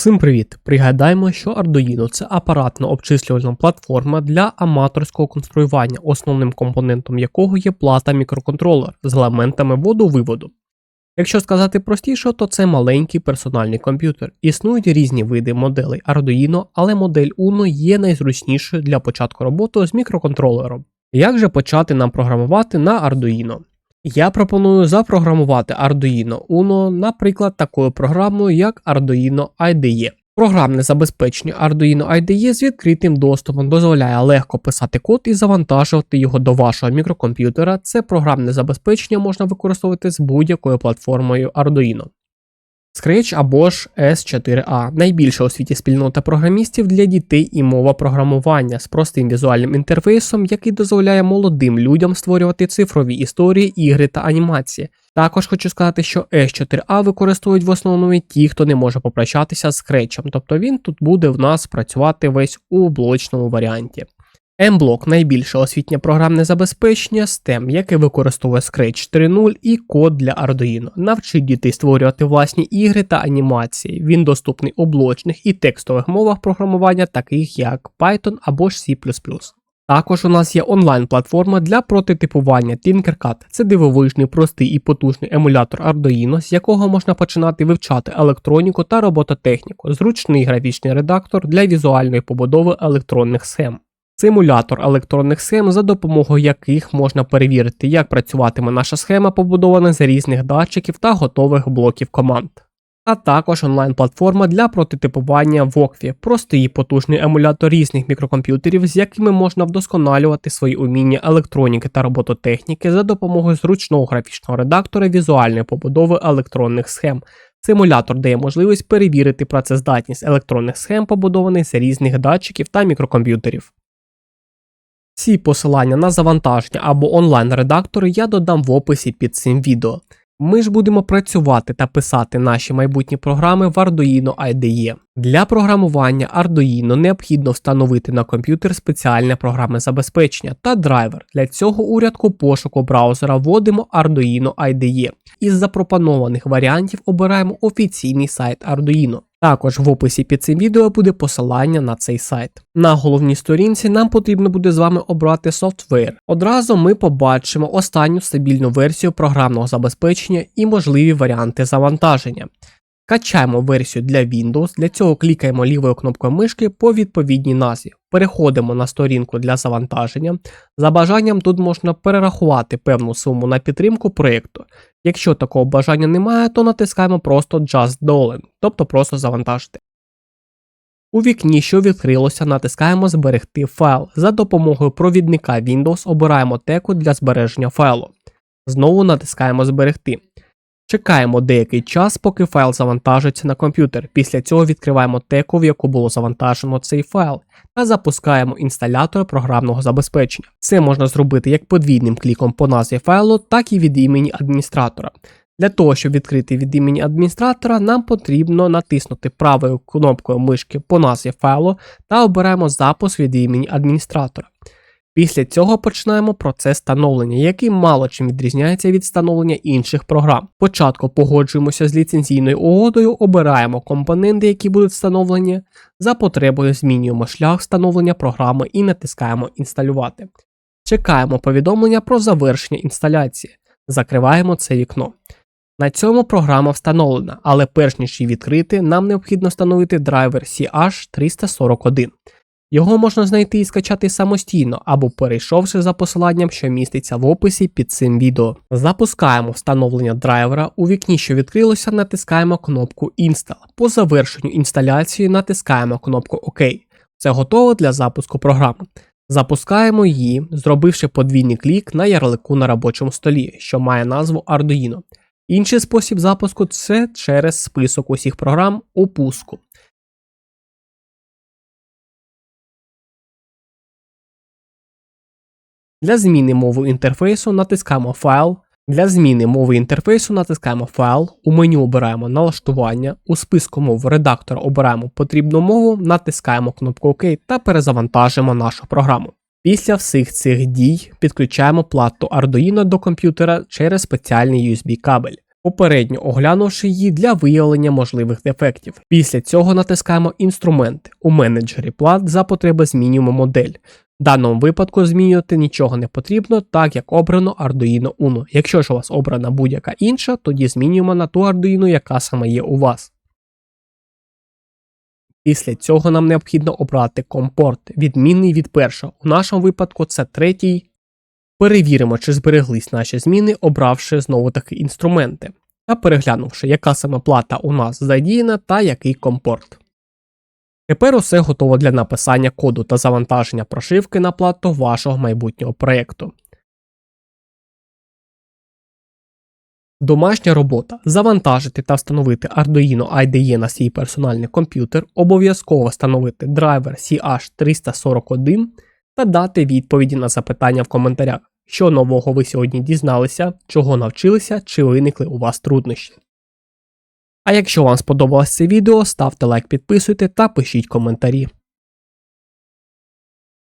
Всім привіт! Пригадаємо, що Arduino це апаратно-обчислювальна платформа для аматорського конструювання, основним компонентом якого є плата мікроконтролер з елементами вводу-виводу. Якщо сказати простіше, то це маленький персональний комп'ютер. Існують різні види моделей Arduino, але модель Uno є найзручнішою для початку роботи з мікроконтролером. Як же почати нам програмувати на Arduino? Я пропоную запрограмувати Arduino Uno, наприклад, такою програмою, як Arduino IDE. Програмне забезпечення Arduino IDE з відкритим доступом дозволяє легко писати код і завантажувати його до вашого мікрокомп'ютера. Це програмне забезпечення можна використовувати з будь-якою платформою Arduino. Scratch або ж S4A найбільша у світі спільнота програмістів для дітей і мова програмування з простим візуальним інтерфейсом, який дозволяє молодим людям створювати цифрові історії, ігри та анімації. Також хочу сказати, що S4A використовують в основному ті, хто не може попрощатися з Scratch, тобто він тут буде в нас працювати весь у блочному варіанті. M-блок найбільше освітнє програмне забезпечення STEM, яке використовує Scratch 3.0 і код для Arduino. Навчить дітей створювати власні ігри та анімації. Він доступний у блочних і текстових мовах програмування, таких як Python або ж C++. Також у нас є онлайн-платформа для прототипування Tinkercad. Це дивовижний, простий і потужний емулятор Arduino, з якого можна починати вивчати електроніку та робототехніку, зручний графічний редактор для візуальної побудови електронних схем. Симулятор електронних схем, за допомогою яких можна перевірити, як працюватиме наша схема, побудована з різних датчиків та готових блоків команд. А також онлайн-платформа для прототипування Вокві, простий і потужний емулятор різних мікрокомп'ютерів, з якими можна вдосконалювати свої уміння електроніки та робототехніки за допомогою зручного графічного редактора візуальної побудови електронних схем. Симулятор дає можливість перевірити працездатність електронних схем, побудованих з різних датчиків та мікрокомп'ютерів. Всі посилання на завантаження або онлайн-редактори я додам в описі під цим відео. Ми ж будемо працювати та писати наші майбутні програми в Arduino IDE. Для програмування Arduino необхідно встановити на комп'ютер спеціальне програмне забезпечення та драйвер. Для цього у рядку пошуку браузера вводимо Arduino IDE. Із запропонованих варіантів обираємо офіційний сайт Arduino. Також в описі під цим відео буде посилання на цей сайт. На головній сторінці нам потрібно буде з вами обрати софтвер. Одразу ми побачимо останню стабільну версію програмного забезпечення і можливі варіанти завантаження. Качаємо версію для Windows, для цього клікаємо лівою кнопкою мишки по відповідній назві. Переходимо на сторінку для завантаження. За бажанням тут можна перерахувати певну суму на підтримку проєкту. Якщо такого бажання немає, то натискаємо просто Just Download, тобто просто завантажити. У вікні, що відкрилося, натискаємо Зберегти файл. За допомогою провідника Windows обираємо теку для збереження файлу. Знову натискаємо Зберегти. Чекаємо деякий час, поки файл завантажиться на комп'ютер. Після цього відкриваємо теку, в яку було завантажено цей файл, та запускаємо інсталятор програмного забезпечення. Це можна зробити як подвійним кліком по назві файлу, так і від імені адміністратора. Для того, щоб відкрити від імені адміністратора, нам потрібно натиснути правою кнопкою мишки по назві файлу та обираємо запуск від імені адміністратора. Після цього починаємо процес встановлення, який мало чим відрізняється від встановлення інших програм. Спочатку погоджуємося з ліцензійною угодою, обираємо компоненти, які будуть встановлені, за потребою змінюємо шлях встановлення програми і натискаємо інсталювати. Чекаємо повідомлення про завершення інсталяції, закриваємо це вікно. На цьому програма встановлена, але перш ніж її відкрити, нам необхідно встановити драйвер CH341. Його можна знайти і скачати самостійно або перейшовши за посиланням, що міститься в описі під цим відео. Запускаємо встановлення драйвера. У вікні, що відкрилося, натискаємо кнопку Install. По завершенню інсталяції натискаємо кнопку ОК. Це готово для запуску програми. Запускаємо її, зробивши подвійний клік на ярлику на робочому столі, що має назву Arduino. Інший спосіб запуску це через список усіх програм у пуску. Для зміни мови інтерфейсу натискаємо Файл. Для зміни мови інтерфейсу натискаємо Файл, у меню обираємо налаштування, у списку мов редактора обираємо потрібну мову, натискаємо кнопку ОК та перезавантажимо нашу програму. Після всіх цих дій підключаємо плату Arduino до комп'ютера через спеціальний USB кабель. Попередньо оглянувши її для виявлення можливих дефектів. Після цього натискаємо інструменти. У менеджері плат за потреби змінюємо модель. В даному випадку змінювати нічого не потрібно, так як обрано Arduino Uno. Якщо ж у вас обрана будь-яка інша, тоді змінюємо на ту Arduino, яка саме є у вас. Після цього нам необхідно обрати компорт, відмінний від першого. У нашому випадку це третій. Перевіримо, чи збереглись наші зміни, обравши знову таки інструменти, та переглянувши, яка саме плата у нас задіяна та який компорт. Тепер усе готово для написання коду та завантаження прошивки на плату вашого майбутнього проєкту. Домашня робота. Завантажити та встановити Arduino IDE на свій персональний комп'ютер, обов'язково встановити драйвер CH341 та дати відповіді на запитання в коментарях, що нового ви сьогодні дізналися, чого навчилися чи виникли у вас труднощі. А якщо вам сподобалось це відео, ставте лайк, підписуйте та пишіть коментарі.